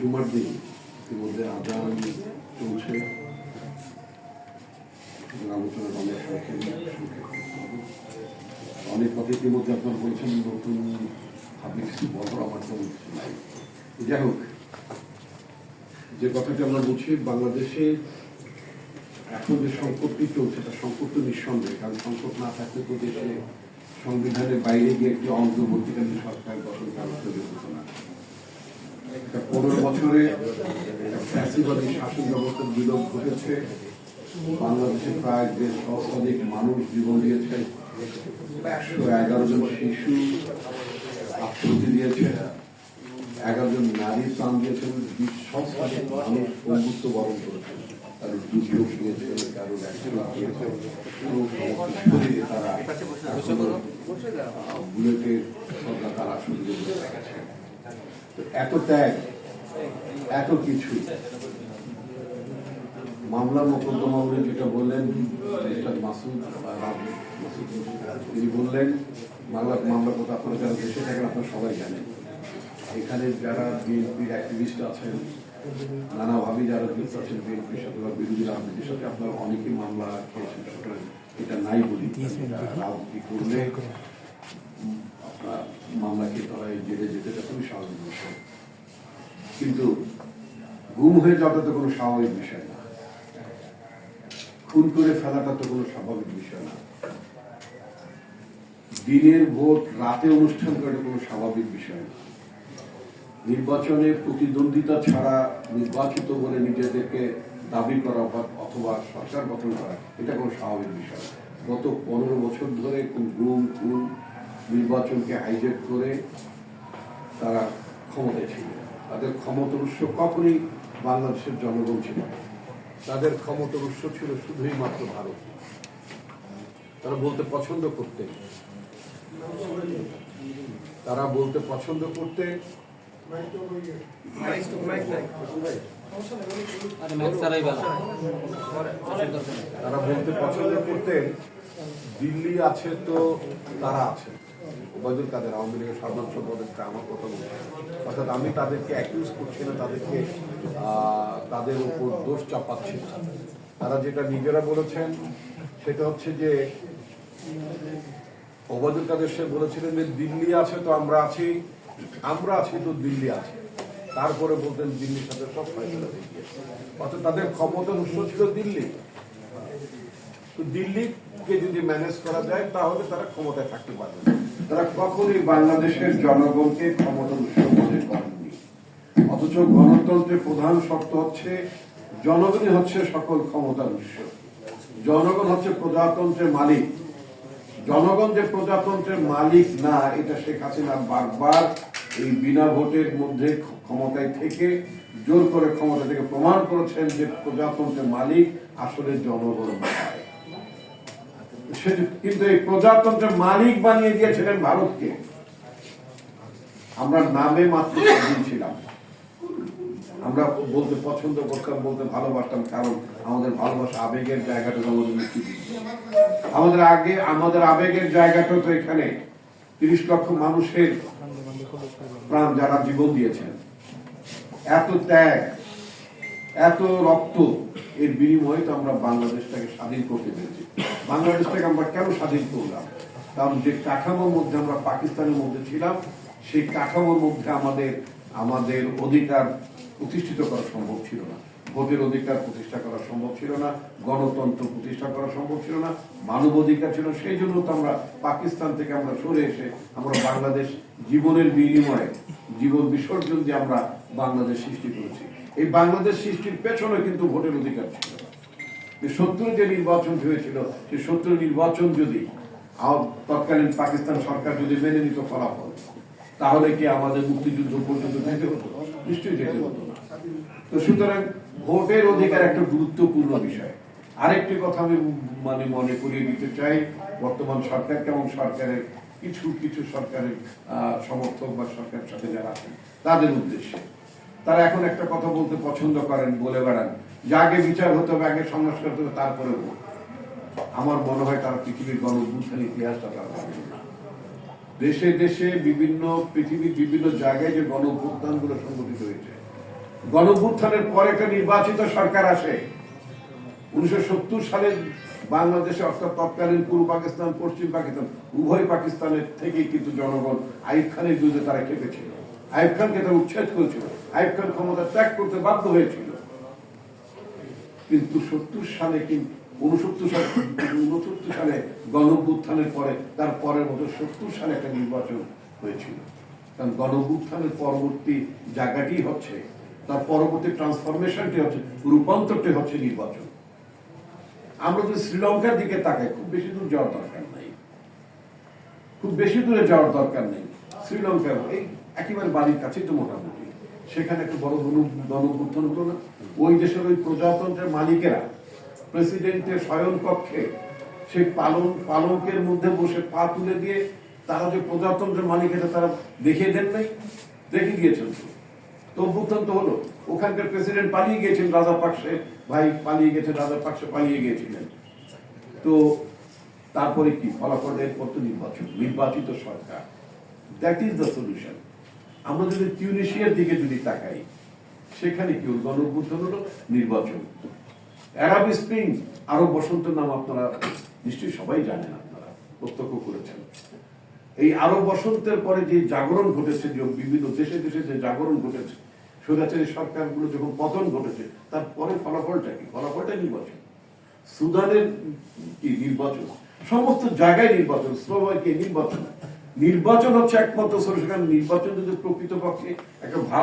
জুমার দিন ইতিমধ্যে আজান চলছে। অনেক ইতিমধ্যে বলছেন, নতুন আপনি কিছু বলার আমার তো যাই হোক, যে কথাটি আমরা বলছি, বাংলাদেশে এখন যে সংকটটি চলছে তার সংকট তো নিঃসন্দেহে, কারণ সংকট না থাকলে তো দেশে সংবিধানের বাইরে গিয়ে একটি অন্তর্বর্তীকালীন সরকার গঠন করা প্রয়োজন না পনেরো বছরে ফ্যাসিবাদী শাসন ব্যবস্থার বিলোপ ঘটেছে। বাংলাদেশে প্রায় দেড় শতাধিক মানুষ জীবন দিয়েছে। একশো এগারো জন শিশু আত্মহত্যা দিয়েছে। এগারো জন নারী প্রাণ দিয়েছেন বিশ মানুষ বন্ধুত্ব বরণ করেছে। এত ত্যাগ, এত কিছু। মামলা মোকদ্দমা উনি যেটা বললেন তিনি বললেন, মামলা মামলা কথা আপনারা যারা দেশে থাকেন, আপনারা সবাই জানেন। এখানে যারা বিএনপির অ্যাক্টিভিস্ট আছেন নানাভাবে যারা যুক্ত আছেন বিএনপির সাথে বা বিরোধী রাজনীতির সাথে আপনারা অনেকেই মামলা খেয়েছেন সুতরাং এটা নাই বলি। রাজনীতি করলে উম, আপনার মামলা খেতে হয় জেলে যেতে খুবই স্বাভাবিক বিষয়। কিন্তু গুম হয়ে যাওয়াটা তো কোনো স্বাভাবিক বিষয় না। খুন করে ফেলাটা তো কোনো স্বাভাবিক বিষয় না। দিনের ভোট রাতে অনুষ্ঠান করাটা কোনো স্বাভাবিক বিষয় না। নির্বাচনে প্রতিদ্বন্দ্বিতা ছাড়া নির্বাচিত বলে নিজেদেরকে দাবি করা অথবা সরকার গঠন করা, এটা কোনো স্বাভাবিক বিষয় গত পনেরো বছর ধরে গুম, খুন নির্বাচনকে হাইজেক করে তারা ক্ষমতায় ছিল। তাদের ক্ষমতার উৎস কখনই বাংলাদেশের জনগণ ছিল তাদের ক্ষমতার উৎস ছিল শুধুই মাত্র ভারত। তারা বলতে পছন্দ করতেন। তারা বলতে পছন্দ করতে তারা বলতে পছন্দ করতেন, দিল্লি আছে তো তারা আছে ওবায়দুল কাদের আওয়ামী লীগের সাধারণ সম্পাদকটা আমার কথা বলছে অর্থাৎ আমি তাদেরকে অ্যাকিউজ করছি না, তাদেরকে তাদের উপর দোষ চাপাচ্ছি। তারা যেটা নিজেরা বলেছেন, সেটা হচ্ছে যে ওবায়দুল কাদের সে বলেছিলেন যে দিল্লি আছে তো আমরা আছি আমরা তো দিল্লি আছে। তারপরে বলতেন দিল্লির সাথে সব ফয়সলা হয়ে অর্থাৎ তাদের ক্ষমতার উৎস ছিল দিল্লি। দিল্লিকে যদি ম্যানেজ করা যায়, তাহলে তারা ক্ষমতায় থাকতে পারবে। তারা কখনোই বাংলাদেশের জনগণকে ক্ষমতার উৎস মনে করেননি। অথচ গণতন্ত্রের প্রধান শর্ত হচ্ছে, জনগণই হচ্ছে সকল ক্ষমতার উৎস। জনগণ হচ্ছে প্রজাতন্ত্রের মালিক। জনগণ যে প্রজাতন্ত্রের মালিক না, এটা শেখ হাসিনা বারবার এই বিনা ভোটের মধ্যে ক্ষমতায় থেকে জোর করে ক্ষমতা থেকে প্রমাণ করেছেন যে প্রজাতন্ত্রের মালিক আসলে জনগণ কিন্তু এই প্রজাতন্ত্রের মালিক বানিয়ে দিয়েছিলেন ভারতকে। আমরা নামে মাত্র ছিলাম। আমরা বলতে পছন্দ করতাম, বলতে ভালোবাসতাম, কারণ আমাদের ভালোবাসা আবেগের জায়গাটা আমাদের মুক্তি আমাদের আগে, আমাদের আবেগের জায়গাটা তো এখানে। তিরিশ লক্ষ মানুষের প্রাণ যারা জীবন দিয়েছেন। এত ত্যাগ, এত রক্ত, এর বিনিময়ে তো আমরা বাংলাদেশটাকে স্বাধীন করতে পেরেছি। বাংলাদেশটাকে আমরা কেন স্বাধীন করলাম? কারণ যে কাঠামোর মধ্যে আমরা পাকিস্তানের মধ্যে ছিলাম, সেই কাঠামোর মধ্যে আমাদের আমাদের অধিকার প্রতিষ্ঠিত করা সম্ভব ছিল না। ভোটের অধিকার প্রতিষ্ঠা করা সম্ভব ছিল না, গণতন্ত্র প্রতিষ্ঠা করা সম্ভব ছিল না মানব অধিকার ছিল, সেই জন্য তো আমরা পাকিস্তান থেকে আমরা সরে এসে আমরা বাংলাদেশ জীবনের বিনিময়ে, জীবন বিসর্জন দিয়ে আমরা বাংলাদেশ সৃষ্টি করেছি। এই বাংলাদেশ সৃষ্টির পেছনে কিন্তু ভোটের অধিকার ছিল। সত্তর যে নির্বাচন হয়েছিল, সেই সত্তর নির্বাচন যদি তৎকালীন পাকিস্তান সরকার যদি মেনে নিত ফলাফল, তাহলে কি আমাদের মুক্তিযুদ্ধ পর্যন্ত যেতে হতো? নিশ্চয়ই যেতে হতো না। তো সুতরাং ভোটের অধিকার একটা গুরুত্বপূর্ণ বিষয়। আরেকটি কথা আমি মানে মনে করিয়ে দিতে চাই, বর্তমান সরকার কেমন সরকারের, কিছু কিছু সরকারের সমর্থক বা সরকারের সাথে যারা আছেন, তাদের উদ্দেশ্যে। তারা এখন একটা কথা বলতে পছন্দ করেন, বলে বেড়ান, যে আগে বিচার হতে হবে আগে সংস্কার হতে হবে তারপরে। আমার মনে হয় তারা পৃথিবীর গণ ইতিহাসটা তারা না। দেশে দেশে বিভিন্ন, পৃথিবীর বিভিন্ন জায়গায় যে গণ সংগঠিত হয়েছে গণ পর একটা নির্বাচিত সরকার আসে। উনিশশো সত্তর সালে বাংলাদেশে অর্থাৎ তৎকালীন পূর্ব পাকিস্তান, পশ্চিম পাকিস্তান, উভয় পাকিস্তানের থেকেই কিন্তু জনগণ আইব খানের বিরুদ্ধে তারা খেপেছিল। আইব খানকে তারা উচ্ছেদ করেছিল। আইব খান ক্ষমতা ত্যাগ করতে বাধ্য হয়েছিল। কিন্তু সত্তর সালে কিন্তু উনসত্তর সালে উনসত্তর সালে গণভ্যুত্থানের পরে তার পরের মতো সত্তর সালে একটা নির্বাচন হয়েছিল। কারণ গণভ্যুত্থানের পরবর্তী জায়গাটি হচ্ছে তার পরবর্তী ট্রান্সফরমেশনটি হচ্ছে, রূপান্তরটি হচ্ছে নির্বাচন। আমরা যদি শ্রীলঙ্কার দিকে তাকাই, খুব বেশি দূর যাওয়ার দরকার নাই। খুব বেশি দূরে যাওয়ার দরকার নেই। শ্রীলঙ্কার এই একেবারে বাড়ির কাছেই তো মোটামুটি। সেখানে একটা বড় গণ গণভ্যুত্থান হলো না। ওই দেশের ওই প্রজাতন্ত্রের মালিকেরা প্রেসিডেন্টের শয়ন কক্ষে সেই পালন, পালকের মধ্যে বসে পা তুলে দিয়ে তারা যে প্রজাতন্ত্রের মালিকেরা তারা দেখিয়ে দেন নাই। দেখে গিয়েছেন তো। তো অভ্যুত্থান তো হলো। ওখানকার প্রেসিডেন্ট পালিয়ে গিয়েছেন, রাজা পাকসে ভাই পালিয়ে গেছেন রাজা পাকসে পালিয়ে গিয়েছিলেন। তো তারপরে কি? ফলাফল এরপর তো নির্বাচন, নির্বাচিত সরকার। দ্যাট ইজ দ্য সলিউশন আমরা যদি টিউনিশিয়ার দিকে যদি তাকাই, সেখানে কি হলো গণঅভ্যুত্থান হলো? নির্বাচন। অ্যারাব স্প্রিং আরব বসন্ত নাম আপনারা নিশ্চয়ই সবাই জানেন আপনারা, প্রত্যক্ষ করেছেন। এই আরব বসন্তের পরে যে জাগরণ ঘটেছে, যে বিভিন্ন দেশে দেশে যে জাগরণ ঘটেছে স্বৈরাচারী সরকারগুলো যখন পতন ঘটেছে তারপরে ফলাফলটা কি? ফলাফলটা নির্বাচন। সুদানের কি নির্বাচন? সমস্ত জায়গায় নির্বাচন, স্লোভাকিয়া নির্বাচন। নির্বাচন হচ্ছে একমাত্র সরকার নির্বাচন যদি প্রকৃতপক্ষে একটা ভাব